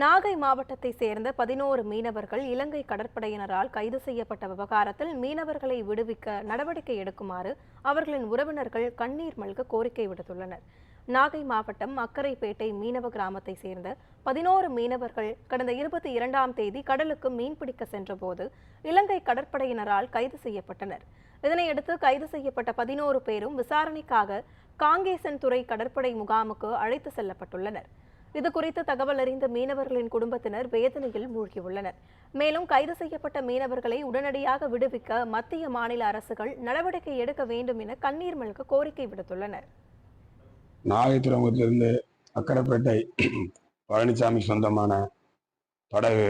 நாகை மாவட்டத்தை சேர்ந்த பதினோரு மீனவர்கள் இலங்கை கடற்படையினரால் கைது செய்யப்பட்ட விவகாரத்தில் மீனவர்களை விடுவிக்க நடவடிக்கை எடுக்குமாறு அவர்களின் உறவினர்கள் கண்ணீர் மல்க கோரிக்கை விடுத்துள்ளனர். நாகை மாவட்டம் அக்கரைப்பேட்டை மீனவ கிராமத்தை சேர்ந்த பதினோரு மீனவர்கள் கடந்த இருபத்தி இரண்டாம் தேதி கடலுக்கு மீன்பிடிக்க சென்றபோது இலங்கை கடற்படையினரால் கைது செய்யப்பட்டனர். இதனையடுத்து கைது செய்யப்பட்ட பதினோரு பேரும் விசாரணைக்காக காங்கேசன் துறை கடற்படை முகாமுக்கு அழைத்து செல்லப்பட்டுள்ளனர். இது குறித்து தகவல் அறிந்த மீனவர்களின் குடும்பத்தினர் வேதனையில் மூழ்கியுள்ளனர். மேலும் கைது செய்யப்பட்ட மீனவர்களை உடனடியாக விடுவிக்க மத்திய மாநில அரசுகள் நடவடிக்கை எடுக்க வேண்டும் என கண்ணீர் மல்க கோரிக்கை விடுத்துள்ளனர். நாகை துறைமுகத்திலிருந்து அக்கரைப்பேட்டை பழனிசாமி சொந்தமான படகு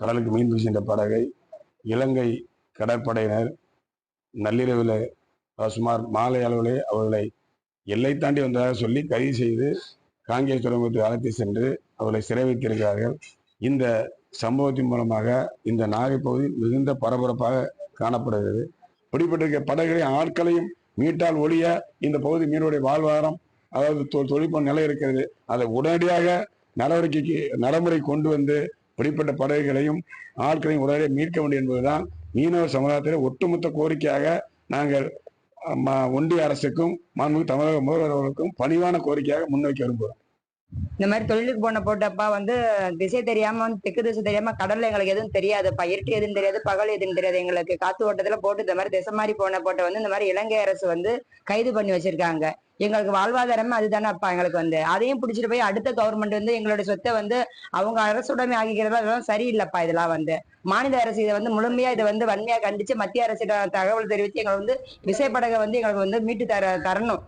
கடலுக்கு மீன் சென்ற படகை இலங்கை கடற்படையினர் நள்ளிரவில் சுமார் மாலை அளவிலே அவர்களை எல்லை தாண்டி வந்ததாக சொல்லி கைது செய்து காங்கேய துறைமுகத்துக்கு அழைத்து சென்று அவர்களை சிறை வைத்திருக்கிறார்கள். இந்த சம்பவத்தின் மூலமாக இந்த நாகை பகுதி மிகுந்த பரபரப்பாக காணப்படுகிறது. பிடிப்பட்டிருக்க படகுகளை ஆட்களையும் மீட்டால் ஒழிய இந்த பகுதி மீனுடைய வாழ்வாரம் அதாவது தொ- தொழில்நுட்ப நிலை இருக்கிறது. அதை உடனடியாக நடவடிக்கைக்கு நடைமுறை கொண்டு வந்து பிடிப்பட்ட படகுகளையும் ஆட்களையும் உடனடியாக மீட்க வேண்டும் என்பதுதான் மீனவர் சமுதாயத்தில் ஒட்டுமொத்த கோரிக்கையாக நாங்கள் ஒன்றிய அரசுக்கும் மாண்பு தமிழக முதல்வர் அவர்களுக்கும் பணிவான கோரிக்கையாக முன்வைக்க விரும்புகிறோம். இந்த மாதிரி தொழிலுக்கு போன போட்டப்பா வந்து திசை தெரியாம வந்து தெற்கு திசை தெரியாம கடல்ல எங்களுக்கு எதுவும் தெரியாதுப்பா. இருட்டு எதுவும் தெரியாது பகல் எதுவும் தெரியாது. எங்களுக்கு காத்து ஓட்டத்துல போட்டு இந்த மாதிரி திசை மாதிரி போன போட்ட வந்து இந்த மாதிரி இலங்கை அரசு வந்து கைது பண்ணி வச்சிருக்காங்க. எங்களுக்கு வாழ்வாதாரமே அதுதானே அப்பா எங்களுக்கு வந்து. அதையும் பிடிச்சிட்டு போய் அடுத்த கவர்மெண்ட் வந்து எங்களுடைய சொத்தை வந்து அவங்க அரசுடைமை ஆகிக்கிறதா அதெல்லாம் சரியில்லைப்பா இதெல்லாம் வந்து. மாநில அரசு இதை வந்து முழுமையா இதை வந்து வன்மையா கண்டிச்சு மத்திய அரசிடம் தகவல் தெரிவித்து எங்களை வந்து விசைப்படகை வந்து எங்களுக்கு வந்து மீட்டு தர தரணும்.